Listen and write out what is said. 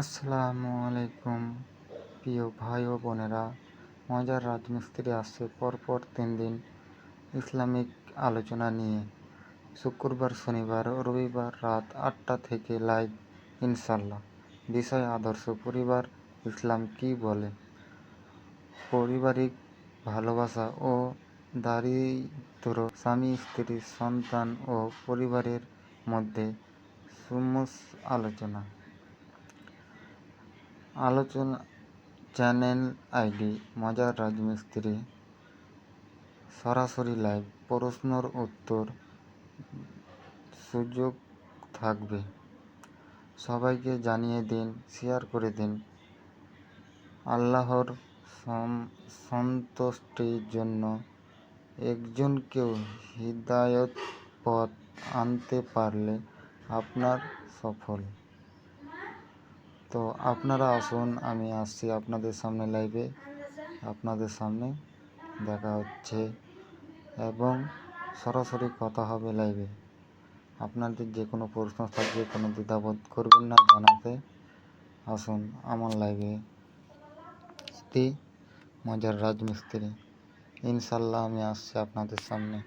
আসসালামু আলাইকুম, প্রিয় ভাই ও বোনেরা। মজার রাজমিস্ত্রি আসছে পরপর তিন দিন ইসলামিক আলোচনা নিয়ে। শুক্রবার, শনিবার ও রবিবার রাত আটটা থেকে লাইভ ইনশাল্লাহ বিষয় আদর্শ পরিবার, ইসলাম কি বলে? পারিবারিক ভালোবাসা ও দারিদ্র স্বামী, স্ত্রী, সন্তান ও পরিবারের মধ্যে সুমুস আলোচনা। আলোচনা চ্যানেল আইডি মজার রাজমিস্ত্রি, সরাসরি লাইভ, প্রশ্নর উত্তর, সুযোগ থাকবে। সবাইকে জানিয়ে দিন শেয়ার করে দিন। আল্লাহর সন্তুষ্টির জন্য একজনকেও হৃদায়ত পথ আনতে পারলে আপনার সফল। তো আপনারা আসুন, আমি আসছি আপনাদের সামনে লাইভে আপনাদের সামনে দেখা হচ্ছে এবং সরাসরি কথা হবে লাইভে আপনাদের যে কোনো প্রশ্ন থাকবে, কোনো দ্বিধাবোধ করবেন না, জানাতে আসুন আমার লাইভে মজার রাজমিস্ত্রি। ইনশাল্লাহ আমি আসছি আপনাদের সামনে।